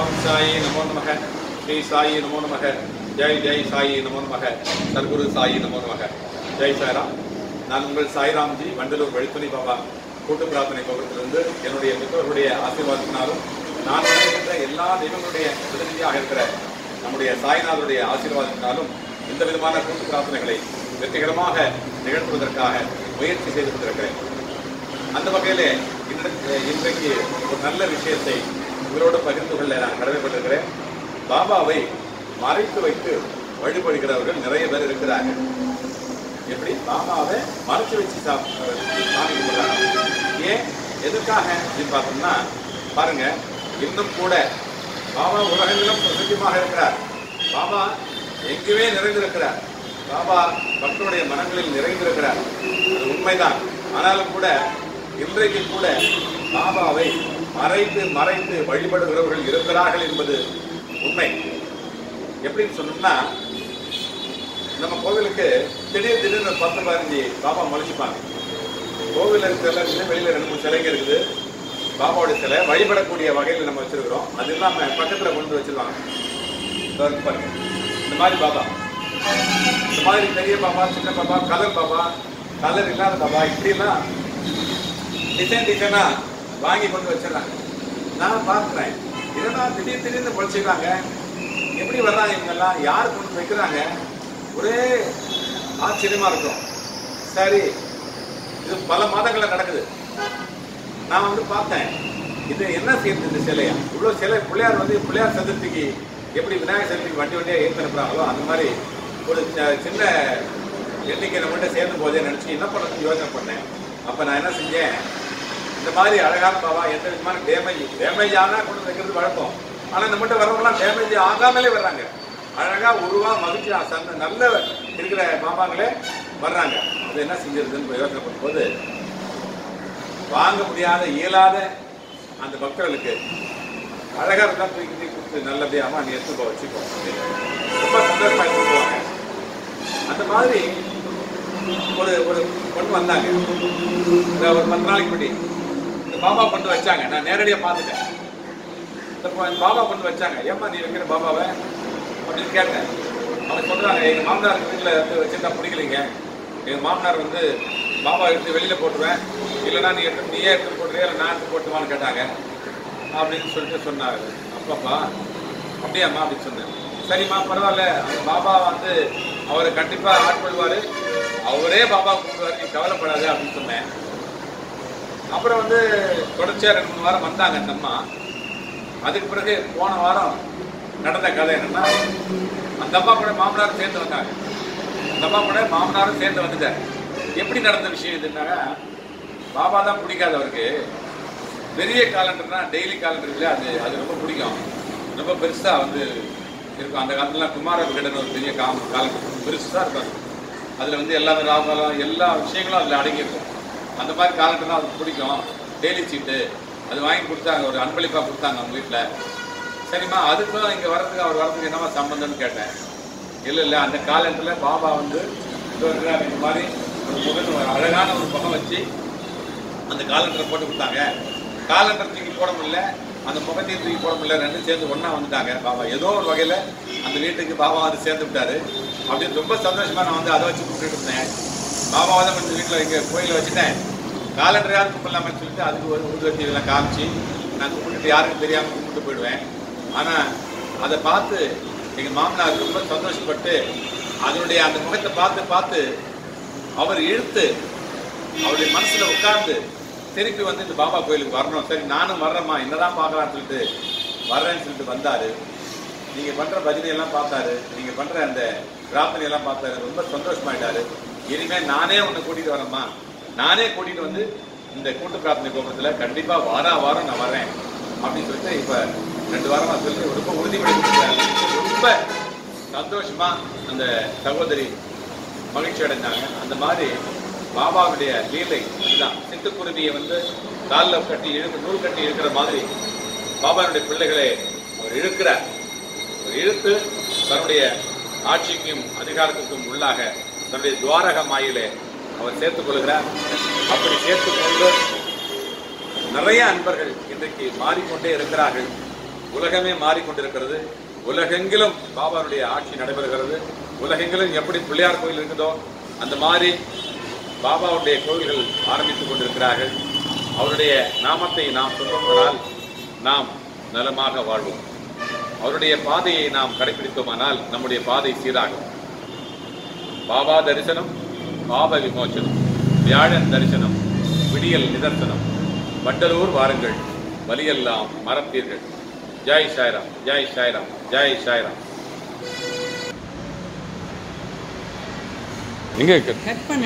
ஓம் சாயி நமோ நமக. ஸ்ரீ சாயி நமோ நமக. ஜெய் ஜெய் சாயி நமோ நமக. சர்க்குரு சாயி நமோ நமக. ஜெய் சாய்ராம். நான் உங்கள் சாய்ராம்ஜி வண்டலூர் வழித்துணை பாபா. கூட்டு பிரார்த்தனை கோபுரத்திலிருந்து என்னுடைய மித்தவர்களுடைய ஆசீர்வாதத்தினாலும் நான் இருக்கின்ற எல்லா தெய்வங்களுடைய பிரதிநிதியாக இருக்கிற நம்முடைய சாய்நாதருடைய ஆசீர்வாதத்தினாலும் இந்த விதமான கூட்டு பிரார்த்தனைகளை வெற்றிகரமாக நிகழ்த்துவதற்காக முயற்சி செய்து கொண்டிருக்கிறேன். அந்த வகையிலே இன்றைக்கு ஒரு நல்ல விஷயத்தை உங்களோடு பகிர்ந்து கொள்ள நான் கடமைப்பட்டிருக்கிறேன். பாபாவை மறைத்து வைத்து வழிபடுகிறவர்கள் நிறைய பேர் இருக்கிறார்கள். எப்படி? பாபாவை மறைச்சு வச்சு சா- சாமி கும்பிடுறாங்க ஏன்? எதுக்காக அப்படின்னு பார்த்தோம்னா பாருங்க இன்னும் கூட பாபா உலகெங்கிலும் பிரசித்தியமாக இருக்கிறார். பாபா எங்குமே நிறைந்திருக்கிறார். பாபா பக்தருடைய மனங்களில் நிறைந்திருக்கிறார். அது உண்மைதான். ஆனாலும் கூட இன்றைக்கு கூட பாபாவை மறைத்து மறைத்து வழிபடுகிறவர்கள் இருக்கிறார்கள் என்பது உண்மை. எப்படின்னு சொன்னோம்னா நம்ம கோவிலுக்கு திடீர் திடீர்னு பத்து பதினஞ்சு பாபா முளைச்சிப்பாங்க. கோவில் இருக்கிற வெளியில ரெண்டு மூணு சிலைங்க இருக்குது. பாபாவோட சிலை வழிபடக்கூடிய வகையில் நம்ம வச்சிருக்கிறோம். அது இல்லாமல் பக்கத்தில் கொண்டு வச்சிருவாங்க. இந்த மாதிரி பாபா. இந்த மாதிரி பெரிய பாபா சின்ன பாபா கலர் பாபா கலர் இல்லாத பாபா இப்படிலாம் டிசைன் டிசைனா வாங்கி கொண்டு வச்சிடறாங்க. நான் பார்க்குறேன். என்னடா திடீர் திடீர்னு பொழைச்சிக்கிறாங்க? எப்படி வர்றாங்க இவங்கெல்லாம்? யார் கொண்டு வைக்கிறாங்க? ஒரே ஆச்சரியமாக இருக்கும். சரி இது பல மாதங்களில் நடக்குது. நான் வந்து பார்த்தேன். இது என்ன செய்யுது இந்த சிலையா? இவ்வளோ சிலை பிள்ளையார் வந்து பிள்ளையார் சதுர்த்திக்கு எப்படி விநாயகர் சதுர்த்திக்கு வண்டி வண்டியாக ஏற்றி அந்த மாதிரி ஒரு சின்ன எண்ணிக்கை நம்மகிட்ட சேர்ந்து போதே நினச்சி என்ன பண்ணுறதுக்கு யோசனை பண்ணேன். அப்போ நான் என்ன செஞ்சேன்? மாதிரி அழகான பாவா எந்த விதமான டேமேஜ் டேமேஜ் ஆனால் கொண்டு வைக்கிறது வழக்கம். ஆனால் நம்மகிட்ட வரவங்களாம் டேமேஜ் ஆகாமலே வர்றாங்க. அழகாக உருவா மகிழ்ச்சி சந்த நல்ல இருக்கிற பாபாங்களே வர்றாங்க. அது என்ன செஞ்சிருதுன்னு யோசனை பண்ணும்போது வாங்க முடியாத இயலாத அந்த பக்தர்களுக்கு அழகாக இருந்தால் தூக்கி தூக்கி கொடுத்து நல்லபடியாக அம்மா நீ எடுத்து போ வச்சுக்கோ. ரொம்ப சந்தோஷமாக எடுத்து போவாங்க. அந்த மாதிரி ஒரு ஒரு பொண்ணு வந்தாங்க. ஒரு பத்து நாளைக்கு முன்னாடி. பாபா கொண்டு வச்சாங்க. நான் நேரடியா பார்த்துட்டேன். இந்த பாபா கொண்டு வச்சாங்க. ஏம்மா நீ வைக்கிற பாபாவை? அப்படின்னு கேட்டேன். அவங்க சொல்றாங்க எங்க மாமனார் வீட்டில் வந்து வச்சிருந்தா பிடிக்கலைங்க. எங்க மாமனார் வந்து பாபா எடுத்து வெளியில போட்டுருவேன். இல்லைன்னா நீ எடுத்து நீயே எடுத்து போட்டுறியா இல்லை நான் எடுத்து போட்டுவான்னு கேட்டாங்க. அப்படின்னு சொல்லிட்டு சொன்னார். அப்பாப்பா அப்படியாம்மா அப்படின்னு சொன்னேன் சரிம்மா பரவாயில்ல. அந்த பாபா வந்து அவரை கண்டிப்பா ஆட்கொள்வாரு. அவரே பாபா கூப்பிடுவாரு. நீ கவலைப்படாது அப்படின்னு சொன்னேன். அப்புறம் வந்து தொடர்ச்சியாக ரெண்டு மூணு வாரம் வந்தாங்க அந்த அம்மா. அதுக்கு பிறகு போன வாரம் நடந்த கதை என்னென்னா அந்த அம்மா கூட மாமனாரும் சேர்ந்து வந்தாங்க. அந்த அம்மா கூட மாமனாரும் சேர்ந்து வந்துட்டார். எப்படி நடந்த விஷயம் இதுனாக்கா பாபா தான் பிடிக்காது அவருக்கு. பெரிய காலண்டர்னா டெய்லி காலண்டர் இல்லையா அது அது ரொம்ப பிடிக்கும். ரொம்ப பெருசாக வந்து இருக்கும். அந்த காலத்துலலாம் குமார விகடன் ஒரு பெரிய காம் காலண்டர் பெருசாக இருக்கும் அதில் வந்து எல்லா ராகாலம் எல்லா விஷயங்களும் அதில் அடங்கியிருக்கும். அந்த மாதிரி காலண்டர்லாம் அது பிடிக்கும். டெய்லி சீட்டு அது வாங்கி கொடுத்தாங்க ஒரு அன்பளிப்பாக கொடுத்தாங்க அவங்க வீட்டில் சரிம்மா அதுக்கும் இங்கே வரதுக்கு அவர் வரதுக்கு என்னமா சம்பந்தம்னு கேட்டேன். இல்லை இல்லை அந்த காலண்டரில் பாபா வந்து இதோ இந்த மாதிரி ஒரு முகன் ஒரு அழகான ஒரு முகம் வச்சு அந்த காலண்டரை போட்டு கொடுத்தாங்க. காலண்டர் தூக்கி போட முடியல. அந்த முகத்தையும் தூக்கி போட முடியல. ரெண்டும் சேர்ந்து ஒன்றா வந்துட்டாங்க பாபா. ஏதோ ஒரு வகையில் அந்த வீட்டுக்கு பாபா வந்து சேர்ந்து விட்டாரு. அப்படின்னு ரொம்ப சந்தோஷமாக நான் வந்து அதை வச்சு கொடுத்துட்டு இருந்தேன். பாபாவை தான் கொஞ்சம் வீட்டில் இங்கே கோயிலில் வச்சுட்டேன். காலண்டர் யாரும் கும்பிடலாமன்னு சொல்லிட்டு அதுக்கு ஒரு ஊதுவத்தி இதெல்லாம் காமிச்சு நான் கும்பிட்டுட்டு யாருக்கும் தெரியாமல் கும்பிட்டு போயிடுவேன். ஆனால் அதை பார்த்து எங்கள் மாமனார் ரொம்ப சந்தோஷப்பட்டு அதனுடைய அந்த முகத்தை பார்த்து பார்த்து அவர் இழுத்து அவருடைய மனசில் உட்கார்ந்து திருப்பி வந்து இந்த பாபா கோயிலுக்கு வரணும். சரி நானும் வர்றேம்மா என்னதான் பார்க்கலான்னு சொல்லிட்டு வர்றேன்னு சொல்லிட்டு வந்தார். நீங்கள் பண்ணுற பஜனையெல்லாம் பார்த்தாரு. நீங்கள் பண்ணுற அந்த பிரார்த்தனையெல்லாம் பார்த்தாரு. ரொம்ப சந்தோஷமாயிட்டாரு. இனிமேல் நானே உன்னை கூட்டிட்டு வரேம்மா. நானே கூட்டிட்டு வந்து இந்த கூட்டு பிரார்த்தனை கோபுரத்தில் கண்டிப்பாக வாரா வாரம் நான் வரேன் அப்படின்னு சொல்லிட்டு இப்போ ரெண்டு வாரமாக சொல்லி ரொம்ப உறுதிமொழி ரொம்ப சந்தோஷமா அந்த சகோதரி மகிழ்ச்சி அடைஞ்சாங்க அந்த மாதிரி பாபாவுடைய லீலை இதுதான். சித்துக்குருவியை வந்து காலில் கட்டி இழுக்க நூல் கட்டி இழுக்கிற மாதிரி பாபாவுடைய பிள்ளைகளை அவர் இழுக்கிறார். இழுத்து தன்னுடைய ஆட்சிக்கும் அதிகாரத்துக்கும் உள்ளாக தன்னுடைய துவாரக மாயிலே அவர் சேர்த்துக் கொள்கிறார். அப்படி சேர்த்துக் கொண்டு நிறைய அன்பர்கள் இன்றைக்கு மாறிக்கொண்டே இருக்கிறார்கள். உலகமே மாறிக்கொண்டிருக்கிறது. உலகெங்கிலும் பாபாவுடைய ஆட்சி நடைபெறுகிறது. உலகெங்கிலும் எப்படி பிள்ளையார் கோயில் இருக்குதோ அந்த மாதிரி பாபாவுடைய கோயில்கள் ஆரம்பித்துக் கொண்டிருக்கிறார்கள். அவருடைய நாமத்தை நாம் சொல்வோமானால் நாம் நலமாக வாழ்வோம். அவருடைய பாதையை நாம் கடைபிடித்தோமானால் நம்முடைய பாதை சீராகும். பாபா தரிசனம் பாப விமோசனம் வியாழன் தரிசனம் விடியல் நிதர்சனம். வண்டலூர் வாருங்கள் வலியெல்லாம் மறப்பீர்கள் ஜெய் சாய்ராம் ஜெய் சாய்ராம் ஜெய் சாய்ராம். எங்க கட் பண்ண.